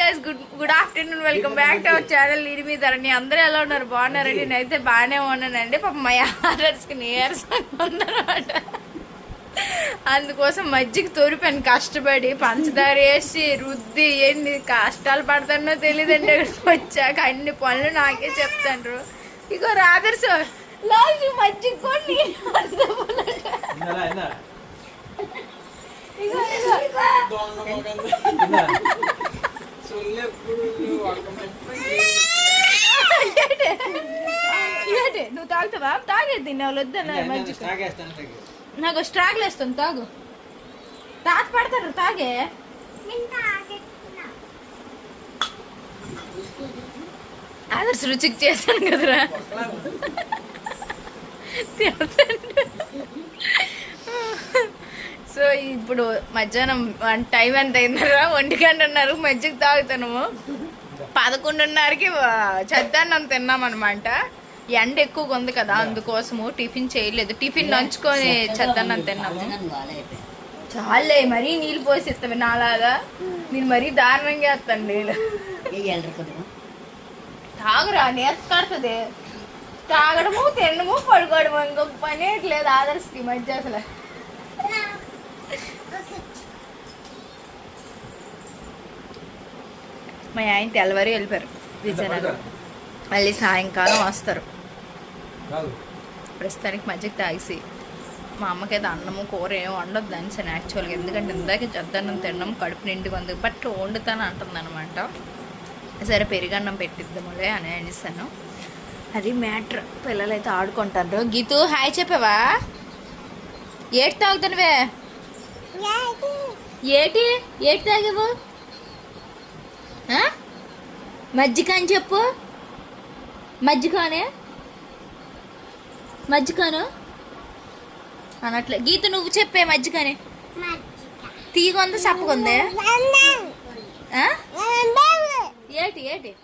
Guys good good afternoon welcome back to our channel ఇది మీ ధరణి అందరూ ఎలా ఉన్నారు? బాగున్నారండి నేనైతే బాగానే ఉన్నానండి. పాప మా ఆర్డర్స్కి నీరసంగా ఉందన్నమాట అందుకోసం మజ్జిగ తోరిపాను కష్టపడి పంచదార వేసి రుద్ది ఎన్ని కష్టాలు పడతానో తెలియదండి వచ్చాక అన్ని పనులు నాకే చెప్తాండ్రు. ఇగో రాదర్స్ లాస్ట్ మజ్జిగ కొన్ని. ఇగో ఇగో నువ్వు తాగుతావా? తాగేది తిన్నావు వద్దన్న వేస్తాను. నాకు స్ట్రాగ్లు వేస్తుంది తాగు. తాత పడతారు తాగే. ఆదర్శ రుచికి చేశాను కదరా. సో ఇప్పుడు మధ్యాహ్నం టైం ఎంత అయిందరా? ఒంటి గంట అన్నారు. మజ్జిగ తాగుతాను పదకొండున్నరకి చద్దాన్నం తిన్నాం అనమాట ఎండ ఎక్కువగా ఉంది కదా అందుకోసము టిఫిన్ చేయలేదు. టిఫిన్ నంచుకొని చద్దన్నం తిన్నాము. చాలే మరీ నీళ్ళు పోసి ఇస్తాను నాలాగా. నేను మరీ దారుణంగా వేస్తాను నీళ్ళు. తాగురా నేర్చు కడుతుంది తాగడము తినడము పడుకోవడము ఇంకొక పని లేదు ఆదర్శకి మధ్య అసలు. మా ఆయన తెల్లవారు వెళ్ళిపోయారు. విజయనగరం. మళ్ళీ సాయంకాలం వస్తారు. ప్రస్తుతానికి మధ్యకి తాగేసి మా అమ్మకి అయితే అన్నము కూర ఏం వండొద్దు అనేసాను యాక్చువల్గా ఎందుకంటే ఇందాక జద్దన్నం తినడం కడుపు నిండుగా ఉంది. బట్ వండుతాను అంటుంది అనమాట సరే పెరుగన్నం పెట్టిద్దాములే అని అనేసాను. అది మ్యాటర్. పిల్లలు అయితే ఆడుకుంటారు. గీతు హాయ్ చెప్పావా? ఏటి తాగుతానువే ఏటి? ఏటి తాగావు? మజ్జిగ అని చెప్పు. మజ్జిగనే? మజ్జిగను? అనట్లే. గీత నువ్వు చెప్పే మజ్జిగనే. తీగొంది సప్పకుంది ఏటి ఏటి?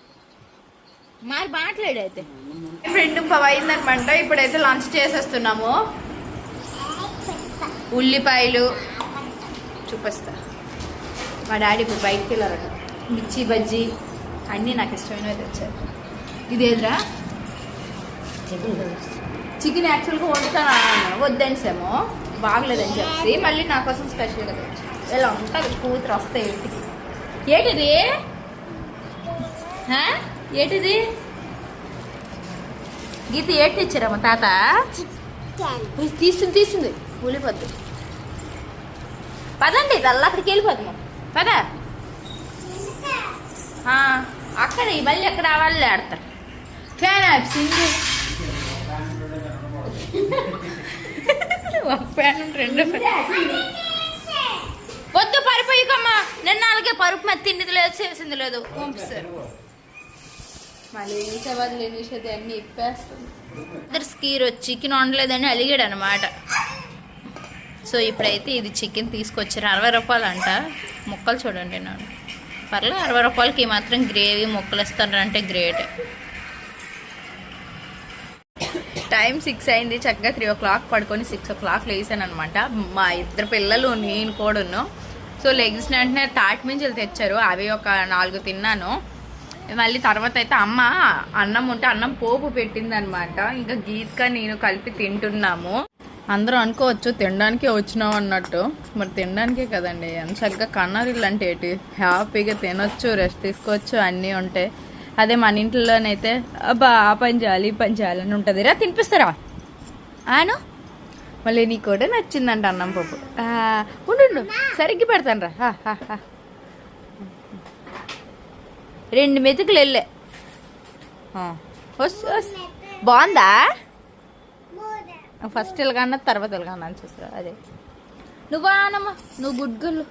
మరి మాట్లాడైతే ఫ్రెండ్ పవ అయిందనమాట ఇప్పుడైతే లంచ్ చేసేస్తున్నాము. ఉల్లిపాయలు చూపిస్తా. మా డాడీ ఇప్పుడు బయటికి వెళ్ళారట. మిర్చి బజ్జీ అన్నీ నాకు ఇష్టమైనవి తెచ్చారు. ఇదేదిరా? చికెన్ యాక్చువల్గా వండుతాను? వద్దనిసేమో బాగలేదని చెప్పి మళ్ళీ నా కోసం స్పెషల్గా తెచ్చాను ఇలా ఉంటుంది? కూతురు వస్తే ఇంటికి ఏంటిది? ఏంటిది? గీత ఏటి తెచ్చారమ్మ తాత? తీస్తుంది తీస్తుంది. కూలిపోద్దు పదండి ఇది అక్కడికి వెళ్ళిపోదాము. పద. అక్కడ అక్కడ మళ్ళీ అక్కడ వాళ్ళు ఆడతారు. ఫ్యాన్ ఆప్సింది ఒక ఫ్యాన్ రెండు వద్దు పరిపోయికమ్మా. నిన్న అలాగే పరుపు మీద తిండిది లేదు చేసింది లేదు. పంపిస్తారు మళ్ళీ వేసేవాళ్ళు లేని విషయం అన్నీ ఇప్పేస్తుంది. ఇద్దరు స్కీర్ వచ్చి చికెన్ వండలేదని అలిగాడు అనమాట సో ఇప్పుడైతే ఇది చికెన్ తీసుకొచ్చారు. అరవై రూపాయలు అంట ముక్కలు చూడండి నాడు పర్లేదు అరవై రూపాయలకి మాత్రం గ్రేవీ ముక్కలు ఇస్తారంటే గ్రేట్. టైం సిక్స్ అయింది. చక్కగా త్రీ ఓ క్లాక్ పడుకొని సిక్స్ ఓ క్లాక్ లేసాను అనమాట మా ఇద్దరు పిల్లలు నేను కూడాను సో లెగ్స్ వెంటనే తాటి మించులు తెచ్చారు. అవి ఒక నాలుగు తిన్నాను. మళ్ళీ తర్వాత అయితే అమ్మ అన్నం ఉంటే అన్నం పోపు పెట్టింది అనమాట ఇంకా గీత్గా నేను కలిపి తింటున్నాము. అందరూ అనుకోవచ్చు తినడానికే వచ్చినాం అన్నట్టు. మరి తినడానికే కదండి. ఎంత చక్కగా కన్నరిల్లు అంటే ఏంటి? హ్యాపీగా తినొచ్చు రెస్ట్ తీసుకోవచ్చు అన్నీ ఉంటాయి. అదే మన ఇంట్లోనైతే అబ్బా ఆ పని చేయాలి ఈ పని చేయాలని అని ఉంటుంది. రా తినిపిస్తారా? ఆను? మళ్ళీ నీకు కూడా నచ్చిందంట అన్నం పప్పు. ఉండు సరిగ్గా పెడతాను రా. రెండు మెతుకులు వెళ్ళే. వస్ వస్ బాగుందా? ఫస్ట్ ఎలాగన్నా తర్వాత ఎలాగన్నా అని చూస్తారు అదే. నువ్వు అనమ్మా నువ్వు గుడ్గులు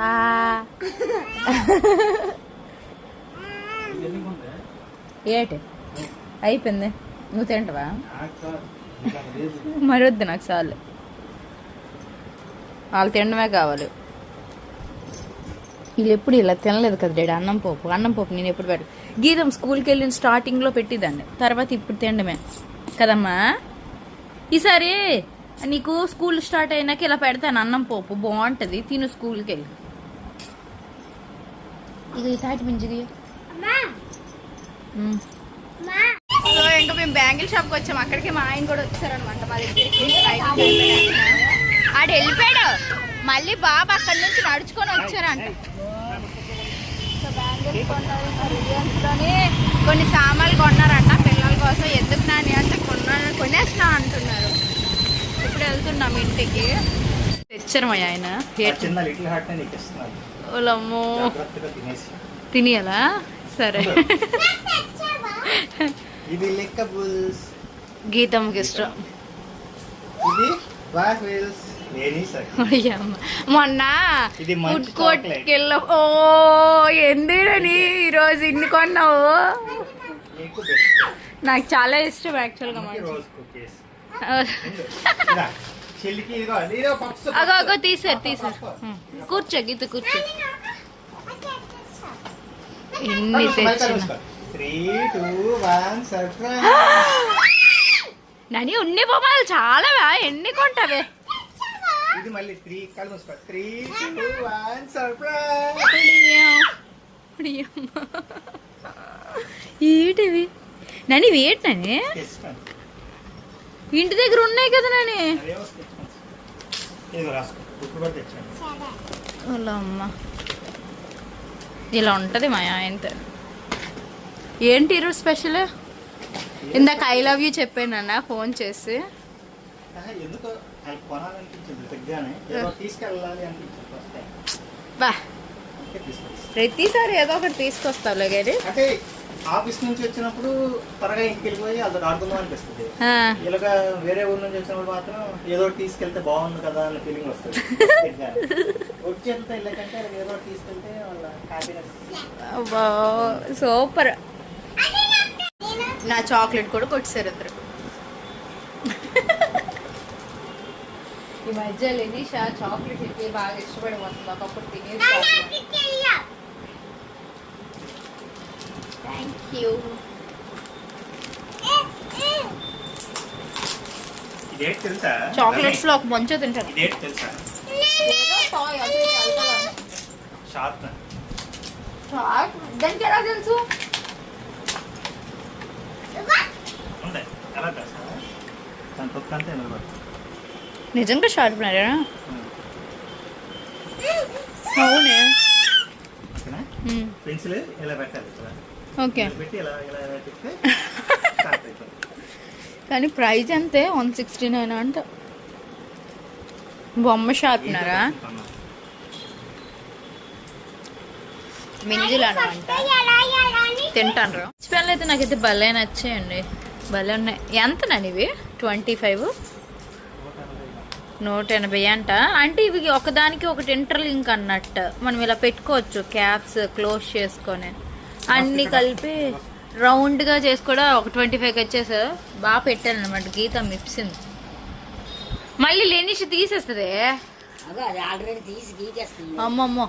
ఆ. ఏటే? ఏటి అయిపోయింది. నువ్వు తింటవా? మరొద్దు నాకు చాలు. వాళ్ళు తినడమే కావాలి. వీళ్ళు ఎప్పుడు ఇలా తినలేదు కదా డాడీ అన్నం పోపు. అన్నం పోపు నేను ఎప్పుడు పెట్ట గీతం స్కూల్కి వెళ్ళిన స్టార్టింగ్లో పెట్టిదాన్ని. తర్వాత ఇప్పుడు తినడమే. కదమ్మా? ఈసారి నీకు స్కూల్ స్టార్ట్ అయినాక ఇలా పెడతాను అన్నం పోపు. బాగుంటుంది. తిను స్కూల్కి వెళ్ళి. ఇక ఈ తాటి మించిది. సో ఇంకా మేము బ్యాంగిల్ షాప్కి వచ్చాము అక్కడికి మా ఆయన కూడా వచ్చారనమాట మా దగ్గరికి. ఆడు వెళ్ళిపోయాడు. మళ్ళీ బాబు అక్కడి నుంచి నడుచుకొని వచ్చారంట. కొన్ని సామాన్లు కొన్నారంట పిల్లల కోసం ఎందుకు నాని అంటే కొనేసినా అంటున్నారు. ఇప్పుడు వెళ్తున్నాం ఇంటికి. తెచ్చారు మా ఆయన. ఓలమ్మో. తినియలా? సరే. ఇది లెక్క బుల్స్. గీతమ్మకి ఇష్టం ఇది. మొన్న ఫుడ్. వెళ్ళాం ఓ ఎందుకని ఈరోజు ఇన్ని కొన్నావు? నీకు చాలా ఇష్టం యాక్చువల్గా అగో అగో తీసారు తీసారు. కూర్చో గీత కూర్చో. ఎన్ని నని ఉన్ని బొమ్మలు చాలా ఎన్ని కొంటావే? ఇది మళ్ళీ త్రీ కళ్ళు మూసుకో. త్రీ టూ వన్ సర్ప్రైజ్ ఏంటివి? నని వేటి నని. ఇంటి దగ్గర ఉన్నాయి కదా నని? అమ్మ. ఇలా ఉంటది మా ఆయనతో. ఏంటి ఈరోజు స్పెషల్ ఇందాక ఐ లవ్ యూ చెప్పానన్న ఫోన్ చేసి. బా. ప్రతిసారి ఏదో ఒకటి తీసుకొస్తావులే కానీ ఆఫీస్ నుంచి వచ్చినప్పుడు త్వరగా ఇంటికి వెళ్ళిపోయి అది ఆడుకుందాం అనిపిస్తుంది. ఆ, ఇలాగా వేరే ఊరు నుంచి వచ్చినప్పుడు మాత్రం ఏదో ఒకటి తీసుకెళ్తే బాగుంది కదా అన్న ఫీలింగ్ వస్తుంది. వచ్చేంత ఇళ్ళకంటే ఏదో తీసుకెళ్తే వాళ్ళ హ్యాపీనెస్ అబ్బా, సూపర్. నా చాక్లెట్ కూడా కొట్టేశారు ఇద్దరు. ఈ మధ్య లెనీషా చాక్లెట్ అయితే బాగా ఇష్టపడి వస్తుంది ఒకప్పుడు తినేది థ్యాంక్ యూ చాక్లెట్స్లో ఒక మంచో తింటాను. షార్ప్ దానికి ఎలా తెలుసు? ఎలా నిజంగా షార్ప్నరా అవునే. పెన్సిల్ ఇలా పెట్టాలి ఓకే. కానీ ప్రైస్ అంతే వన్ సిక్స్టీ నైన్ అంట. బొమ్మ షార్ప్నరా? మింజులు అనమాట తింటాను స్పెల్ అయితే నాకైతే భలే నచ్చాయండి. భలే ఉన్నాయి. ఎంత నన్ను ఇవి ట్వంటీ ఫైవ్? నూట ఎనభై అంట. అంటే ఇవి ఒకదానికి ఒకటి ఇంటర్లింక్ అన్నట్టు. మనం ఇలా పెట్టుకోవచ్చు క్యాప్స్ క్లోజ్ చేసుకొని. అన్ని కలిపి రౌండ్గా చేసి కూడా ఒక ట్వంటీ ఫైవ్కి వచ్చేసా బాగా పెట్టాను అనమాట గీత మిప్సింది మళ్ళీ లెనిష్ తీసేస్తుంది. అమ్మమ్మో.